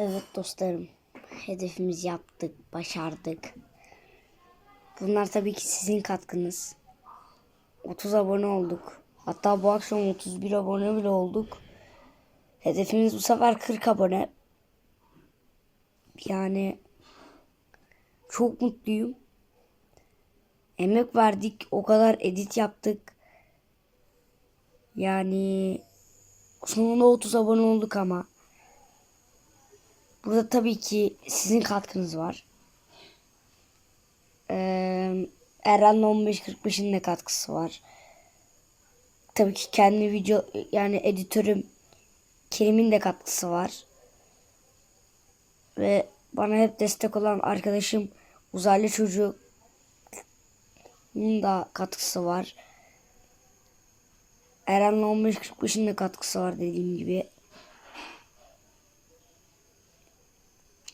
Evet dostlarım. Hedefimizi yaptık, başardık. Bunlar tabii ki sizin katkınız. 30 abone olduk. Hatta bu akşam 31 abone bile olduk. Hedefimiz bu sefer 40 abone. Yani çok mutluyum. Emek verdik, o kadar edit yaptık. Yani sonunda 30 abone olduk ama. Burada tabii ki sizin katkınız var. Ee, Eren'le 1545'in de katkısı var. Tabii ki kendi video yani editörüm Kerim'in de katkısı var. Ve bana hep destek olan arkadaşım Uzaylı Çocuk'un da katkısı var. Eren'le 1545'in de katkısı var dediğim gibi.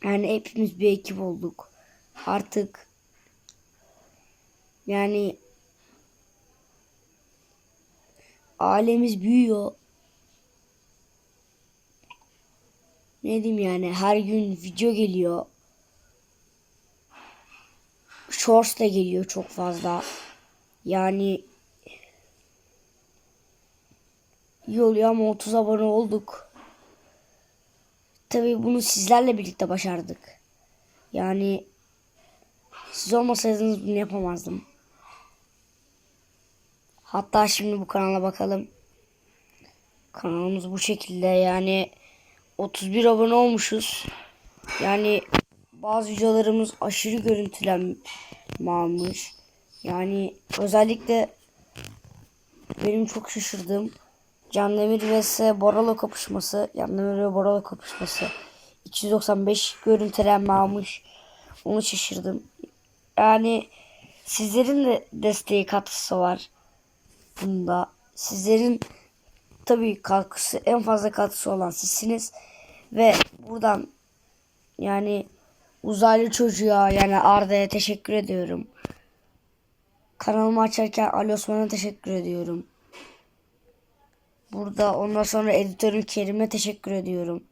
Yani hepimiz bir ekip olduk. Artık yani ailemiz büyüyor. Ne diyeyim yani her gün video geliyor. Shorts da geliyor çok fazla. Yani iyi oluyor ama 30 abone olduk. Tabii bunu sizlerle birlikte başardık. Yani siz olmasaydınız bunu yapamazdım. Hatta şimdi bu kanala bakalım. Kanalımız bu şekilde yani 31 abone olmuşuz. Yani bazı videolarımız aşırı görüntülenme almış. Yani özellikle benim çok şaşırdığım Can Demir vs Boralo kapışması. Can Demir ve Boralo kapışması. 295 görüntülenme almış. Onu şaşırdım. Yani sizlerin de desteği katkısı var. Bunda. Sizlerin tabii katkısı en fazla katkısı olan sizsiniz. Ve buradan yani uzaylı çocuğa yani Arda'ya teşekkür ediyorum. Kanalımı açarken Ali Osman'a teşekkür ediyorum. Burada ondan sonra editörüm Kerim'e teşekkür ediyorum.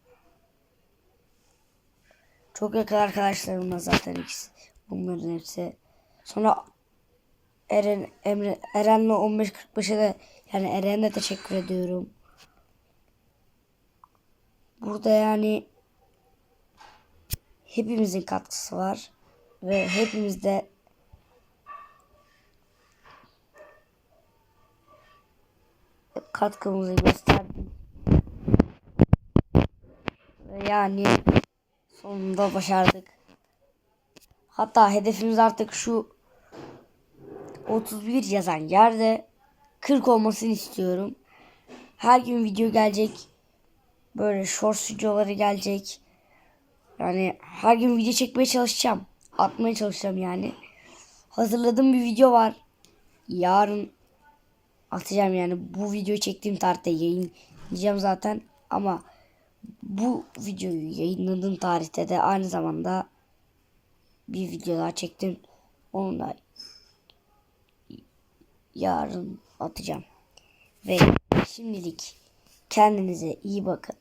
Çok yakın arkadaşlarımla zaten ikisi. Bunların hepsi. Sonra Eren Emre Eren'le 15.45'e de yani Eren'e teşekkür ediyorum. Burada yani hepimizin katkısı var ve hepimiz de katkımızı gösterdik. Ve yani sonunda başardık. Hatta hedefimiz artık şu 31 yazan yerde 40 olmasını istiyorum. Her gün video gelecek. Böyle short videoları gelecek. Yani her gün video çekmeye çalışacağım. Atmaya çalışacağım yani. Hazırladığım bir video var. Yarın atacağım yani. Bu videoyu çektiğim tarihte yayınlayacağım zaten. Ama bu videoyu yayınladığım tarihte de aynı zamanda bir video daha çektim. Onu da yarın atacağım. Ve şimdilik kendinize iyi bakın.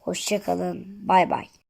Hoşçakalın. Bay bay.